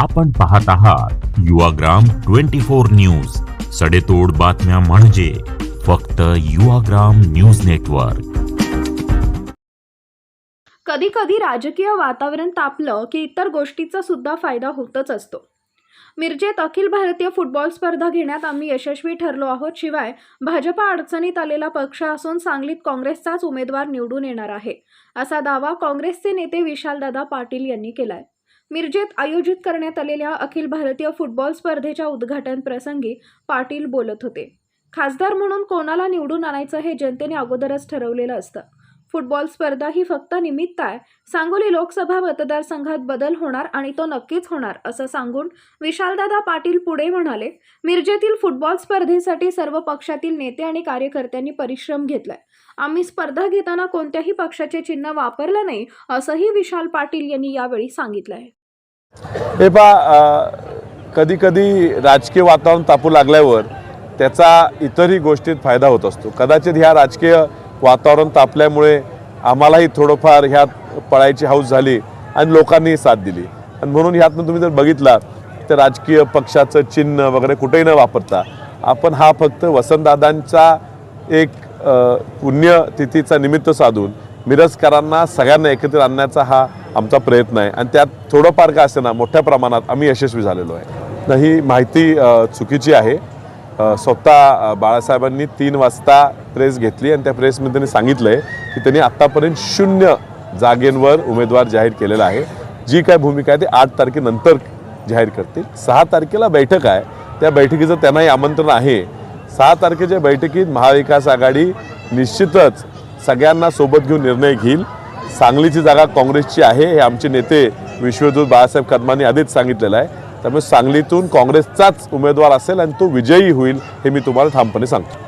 आपण पाहत आहात युवाग्राम ट्वेंटी फोर न्यूज. सडेतोड बातम्या म्हणजे फक्त युवाग्राम न्यूज नेटवर्क. कधी कधी राजकीय वातावरण तापलं की इतर गोष्टीचा सुद्धा फायदा होतच असतो. मिरजेत अखिल भारतीय फुटबॉल स्पर्धा घेण्यात आम्ही यशस्वी ठरलो आहोत शिवाय भाजपा अडचणीत आलेला पक्ष असून सांगलीत काँग्रेसचाच उमेदवार निवडून येणार आहे असा दावा काँग्रेसचे नेते विशालदादा पाटील यांनी केलाय. मिरजेत आयोजित करण्यात आलेल्या अखिल भारतीय फुटबॉल स्पर्धेच्या उद्घाटन प्रसंगी पाटील बोलत होते. खासदार म्हणून कोणाला निवडून आणायचं हे जनतेने अगोदरच ठरवलेलं असतं. फुटबॉल स्पर्धा ही फक्त निमित्त आहे. सांगोली लोकसभा मतदारसंघात बदल होणार आणि तो नक्कीच होणार असं सांगून विशालदादा पाटील पुढे म्हणाले. मिरजेतील फुटबॉल स्पर्धेसाठी सर्व पक्षातील नेते आणि कार्यकर्त्यांनी परिश्रम घेतलाय. आम्ही स्पर्धा घेताना कोणत्याही पक्षाचे चिन्ह वापरलं नाही असंही विशाल पाटील यांनी यावेळी सांगितलं आहे हे पा कधी कधी राजकीय वातावरण तापू लागल्यावर त्याचा इतरही गोष्टीत फायदा होत असतो. कदाचित ह्या राजकीय वातावरण तापल्यामुळे आम्हालाही थोडंफार ह्यात पळायची हौस झाली आणि लोकांनीही साथ दिली. आणि म्हणून ह्यातनं तुम्ही जर बघितला तर राजकीय पक्षाचं चिन्ह वगैरे कुठेही न वापरता आपण हा फक्त वसंतदादांचा एक पुण्यतिथीचा निमित्त साधून मिरजकरांना सगळ्यांना एकत्र आणण्याचा हा आमचा प्रयत्न आहे. आणि त्यात थोडंफार का असे ना मोठ्या प्रमाणात आम्ही यशस्वी झालेलो आहे. तर ही माहिती चुकीची आहे. स्वतः बाळासाहेबांनी तीन वाजता प्रेस घेतली आणि त्या प्रेसमध्ये त्यांनी सांगितलं आहे की त्यांनी आत्तापर्यंत शून्य जागेंवर उमेदवार जाहीर केलेला आहे. जी काय भूमिका आहे ती आठ तारखेनंतर जाहीर करतील. सहा तारखेला बैठक आहे. त्या बैठकीचं त्यांनाही आमंत्रण आहे. सहा तारखेच्या बैठकीत महाविकास आघाडी निश्चितच सगळ्यांना सोबत घेऊन निर्णय घेईल. सांगलीची जागा काँग्रेसची आहे हे आमचे नेते विश्वदूत बाळासाहेब कदमांनी आधीच सांगितलेलं आहे. त्यामुळे सांगलीतून काँग्रेसचाच उमेदवार असेल आणि तो विजयी होईल हे मी तुम्हाला ठामपणे सांगतो.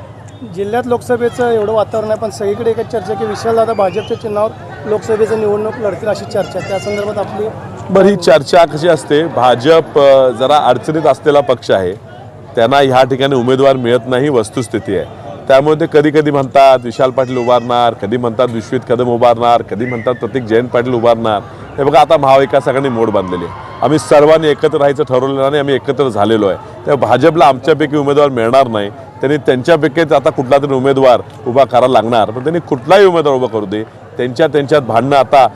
जिल्ह्यात लोकसभेचं एवढं वातावरण आहे पण सगळीकडे एकच चर्चा की विशालदादा भाजपच्या चिन्हावर लोकसभेचं निवडणूक लढतील अशी चर्चा त्या संदर्भात आपली बरं ही चर्चा कशी असते? भाजप जरा अडचणीत असलेला पक्ष आहे. त्यांना ह्या ठिकाणी उमेदवार मिळत नाही वस्तुस्थिती आहे. त्यामुळे ते कधी कधी म्हणतात विशाल पाटील उभारणार कधी म्हणतात विश्वित कदम उभारणार कधी म्हणतात प्रतीक जयंत पाटील उभारणार. हे बघा आता महाविकास मोड बांधलेली आहे. आम्ही सर्वांनी एकत्र राहायचं ठरवलेलं आणि आम्ही एकत्र झालेलो आहे. त्या भाजपला आमच्यापैकी उमेदवार मिळणार नाही. त्यांनी त्यांच्यापैकीच आता कुठला तरी उमेदवार उभा करायला लागणार. पण त्यांनी कुठलाही उमेदवार उभा करू दे. त्यांच्या त्यांच्यात भांडणं आता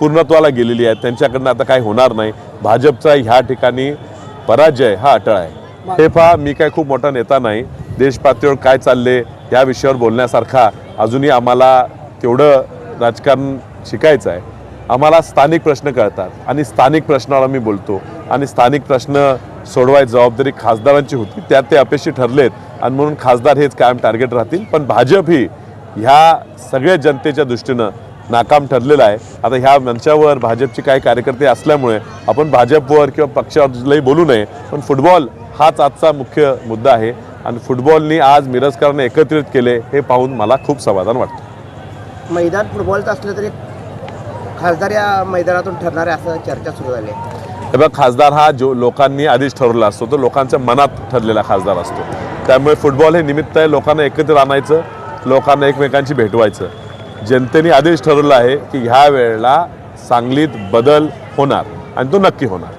पूर्णत्वाला गेलेली आहे त्यांच्याकडनं आता काही होणार नाही. भाजपचा ह्या ठिकाणी पराजय हा अटळ आहे. हे पहा मी काय खूप मोठा नेता नाही. देशपातळीवर काय चालले या विषयावर बोलण्यासारखा अजूनही आम्हाला तेवढं राजकारण शिकायचं आहे. आम्हाला स्थानिक प्रश्न कळतात आणि स्थानिक प्रश्नावर आम्ही बोलतो. आणि स्थानिक प्रश्न सोडवायची जबाबदारी खासदारांची होती. त्यात ते अपेक्षित ठरलेत आणि म्हणून खासदार हेच कायम टार्गेट राहतील. पण भाजप ही ह्या सगळ्या जनतेच्या दृष्टीनं नाकाम ठरलेलं आहे. आता ह्या मंचावर भाजपचे काही कार्यकर्ते असल्यामुळे आपण भाजपवर किंवा पक्षावरही बोलू नये. पण फुटबॉल हाच आजचा मुख्य मुद्दा आहे. आणि फुटबॉलनी आज मिरजकरांना एकत्रित केले हे पाहून मला खूप समाधान वाटतं. मैदान फुटबॉलचं असलं तरी खासदार या मैदानातून ठरणार आहे असं चर्चा सुरू झाली. हे बघ खासदार हा जो लोकांनी आधीच ठरवला असतो तो लोकांच्या मनात ठरलेला खासदार असतो. त्यामुळे फुटबॉल हे निमित्त आहे लोकांना एकत्र आणायचं लोकांना एकमेकांशी भेटवायचं. जनतेने आधीच ठरवलं आहे की ह्या वेळेला सांगलीत बदल होणार आणि तो नक्की होणार.